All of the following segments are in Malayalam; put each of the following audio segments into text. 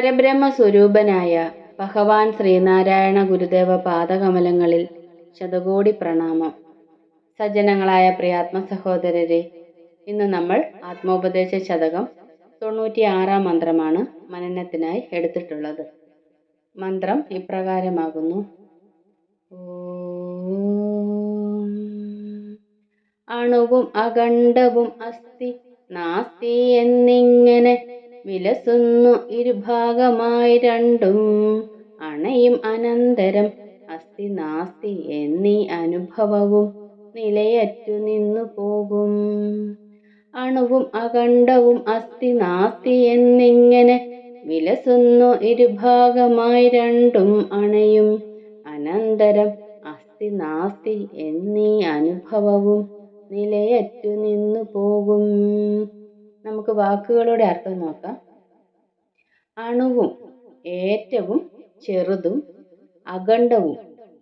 പരബ്രഹ്മ സ്വരൂപനായ ഭഗവാൻ ശ്രീനാരായണ ഗുരുദേവ പാദകമലങ്ങളിൽ ശതകോടി പ്രണാമം. സജ്ജനങ്ങളായ പ്രിയാത്മ സഹോദരരെ ഇന്ന് നമ്മൾ ആത്മോപദേശ ശതകം തൊണ്ണൂറ്റി ആറാം മന്ത്രമാണ് മനനത്തിനായി എടുത്തിട്ടുള്ളത്. മന്ത്രം ഇപ്രകാരമാകുന്നു. അണുവും അഖണ്ഡവും അസ്ഥി നാസ്തി എന്നിങ്ങനെ വിലസുന്നു ഇരുഭാഗമായി രണ്ടും. അണയും അനന്തരം അസ്ഥി നാസ്തി എന്നീ അനുഭവവും നിലയറ്റു നിന്നു പോകും. അണുവും അഖണ്ഡവും അസ്ഥി നാസ്തി എന്നിങ്ങനെ വിലസുന്നു ഇരുഭാഗമായി രണ്ടും. അണയും അനന്തരം അസ്ഥി നാസ്തി എന്നീ അനുഭവവും നിലയറ്റു നിന്നു പോകും. നമുക്ക് വാക്കുകളുടെ അർത്ഥം നോക്കാം. അണുവും ഏറ്റവും ചെറുതും അഖണ്ഡവും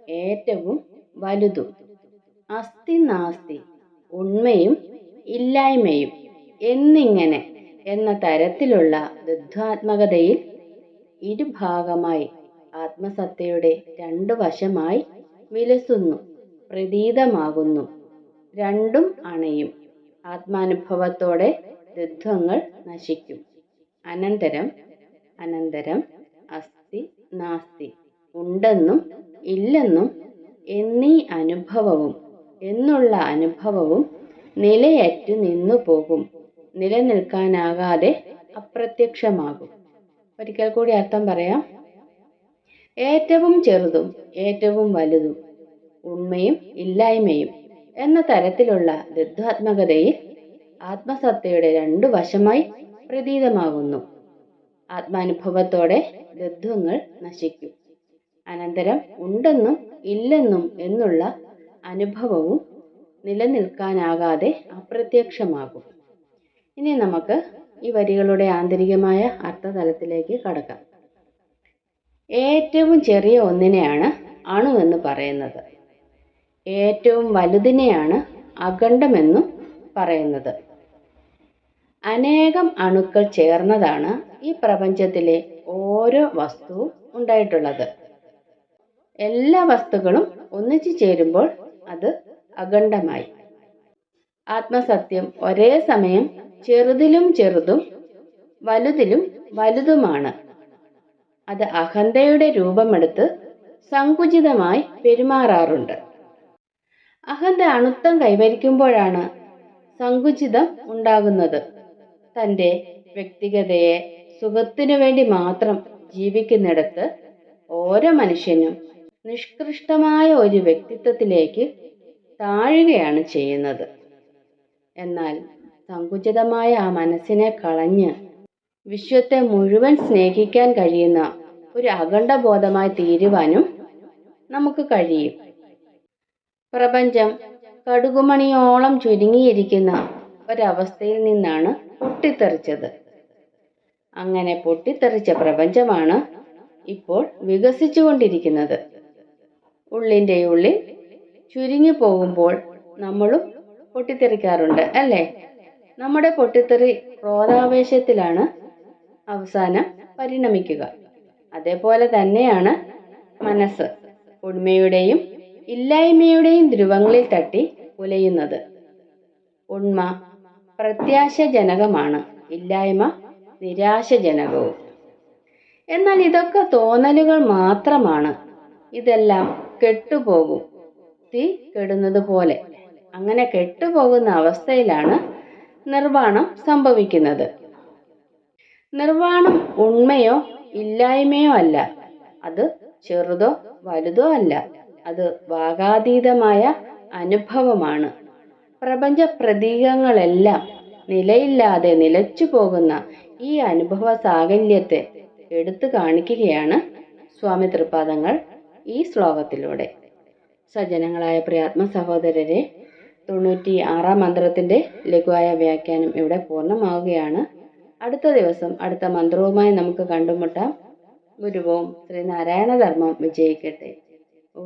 ഏറ്റവും വലുതും. അസ്ഥി നാസ്തി ഉണ്മയും ഇല്ലായ്മയും എന്നിങ്ങനെ എന്ന തരത്തിലുള്ള ദുദ്ധാത്മകതയിൽ ഇരുഭാഗമായി ആത്മസത്തയുടെ രണ്ടു വശമായി വിലസുന്നു പ്രതീതമാകുന്നു. രണ്ടും അണയും ആത്മാനുഭവത്തോടെ ദ്വന്ദ്ങ്ങൾ നശിക്കും. അനന്തരം അനന്തരം അസ്തി നാസ്തി. ഉണ്ടെന്നും ഇല്ലെന്നും എന്നീ അനുഭവവും എന്നുള്ള അനുഭവവും നിലയറ്റു നിന്നു പോകും നിലനിൽക്കാനാകാതെ അപ്രത്യക്ഷമാകും. ഒരിക്കൽ കൂടി അർത്ഥം പറയാം. ഏറ്റവും ചെറുതും ഏറ്റവും വലുതും ഉണ്മയും ഇല്ലായ്മയും എന്ന തരത്തിലുള്ള ദുദ്ധാത്മകതയിൽ ആത്മസത്തയുടെ രണ്ടു വശമായി പ്രതീതമാകുന്നു. ആത്മാനുഭവത്തോടെ ദുഃഖങ്ങൾ നശിക്കും. അനന്തരം ഉണ്ടെന്നും ഇല്ലെന്നും എന്നുള്ള അനുഭവവും നിലനിൽക്കാനാകാതെ അപ്രത്യക്ഷമാകും. ഇനി നമുക്ക് ഈ വരികളുടെ ആന്തരികമായ അർത്ഥതലത്തിലേക്ക് കടക്കാം. ഏറ്റവും ചെറിയ ഒന്നിനെയാണ് അണു എന്ന് പറയുന്നത്. ഏറ്റവും വലുതിനെയാണ് അഖണ്ഡമെന്നും പറയുന്നത്. അനേകം അണുക്കൾ ചേർന്നതാണ് ഈ പ്രപഞ്ചത്തിലെ ഓരോ വസ്തുവും ഉണ്ടായിട്ടുള്ളത്. എല്ലാ വസ്തുക്കളും ഒന്നിച്ചു ചേരുമ്പോൾ അത് അഖണ്ഡമായി. ആത്മസത്യം ഒരേ സമയം ചെറുതിലും ചെറുതും വലുതിലും വലുതുമാണ്. അത് അഹന്തയുടെ രൂപമെടുത്ത് സങ്കുചിതമായി പെരുമാറാറുണ്ട്. അഹന്ത അണുത്വം കൈവരിക്കുമ്പോഴാണ് സങ്കുചിതം ഉണ്ടാകുന്നത്. തന്റെ വ്യക്തിഗതയെ സുഖത്തിനു വേണ്ടി മാത്രം ജീവിക്കുന്നിടത്ത് ഓരോ മനുഷ്യനും നിഷ്കൃഷ്ടമായ ഒരു വ്യക്തിത്വത്തിലേക്ക് താഴുകയാണ് ചെയ്യുന്നത്. എന്നാൽ സങ്കുചിതമായ ആ മനസ്സിനെ കളഞ്ഞ് വിശ്വത്തെ മുഴുവൻ സ്നേഹിക്കാൻ കഴിയുന്ന ഒരു അഖണ്ഡ ബോധമായി തീരുവാനും നമുക്ക് കഴിയും. പ്രപഞ്ചം കടുകുമണിയോളം ചുരുങ്ങിയിരിക്കുന്ന ഒരവസ്ഥയിൽ നിന്നാണ് പൊട്ടിത്തെറിച്ചത്. അങ്ങനെ പൊട്ടിത്തെറിച്ച പ്രപഞ്ചമാണ് ഇപ്പോൾ വികസിച്ചുകൊണ്ടിരിക്കുന്നത്. ഉള്ളിന്റെ ഉള്ളിൽ ചുരുങ്ങി പോകുമ്പോൾ നമ്മളും പൊട്ടിത്തെറിക്കാറുണ്ട് അല്ലേ? നമ്മുടെ പൊട്ടിത്തെറി ക്രോധാവേശത്തിലാണ് അവസാനം പരിണമിക്കുക. അതേപോലെ തന്നെയാണ് മനസ്സ് ഉണ്മയുടെയും ഇല്ലായ്മയുടെയും ധ്രുവങ്ങളിൽ തട്ടി ഉലയുന്നത്. ഉണ്മ പ്രത്യാശജനകമാണ്. ഇല്ലായ്മ നിരാശജനകവും. എന്നാൽ ഇതൊക്കെ തോന്നലുകൾ മാത്രമാണ്. ഇതെല്ലാം കെട്ടുപോകും. തീ കെടുന്നത് പോലെ അങ്ങനെ കെട്ടുപോകുന്ന അവസ്ഥയിലാണ് നിർവാണം സംഭവിക്കുന്നത്. നിർവാണം ഉണ്മയോ ഇല്ലായ്മയോ അല്ല. അത് ചെറുതോ വലുതോ അല്ല. അത് വാഗാതീതമായ അനുഭവമാണ്. പ്രപഞ്ച പ്രതീകങ്ങളെല്ലാം നിലയില്ലാതെ നിലച്ചു പോകുന്ന ഈ അനുഭവ സാകല്യത്തെ എടുത്തു കാണിക്കുകയാണ് സ്വാമി തൃപാദങ്ങൾ ഈ ശ്ലോകത്തിലൂടെ. സജ്ജനങ്ങളായ പ്രിയാത്മ സഹോദരരെ തൊണ്ണൂറ്റി ആറാം മന്ത്രത്തിന്റെ ലഘുവായ വ്യാഖ്യാനം ഇവിടെ പൂർണമാവുകയാണ്. അടുത്ത ദിവസം അടുത്ത മന്ത്രവുമായി നമുക്ക് കണ്ടുമുട്ടാം. ഗുരുവും ശ്രീനാരായണ ധർമ്മം വിജയിക്കട്ടെ. ഓ.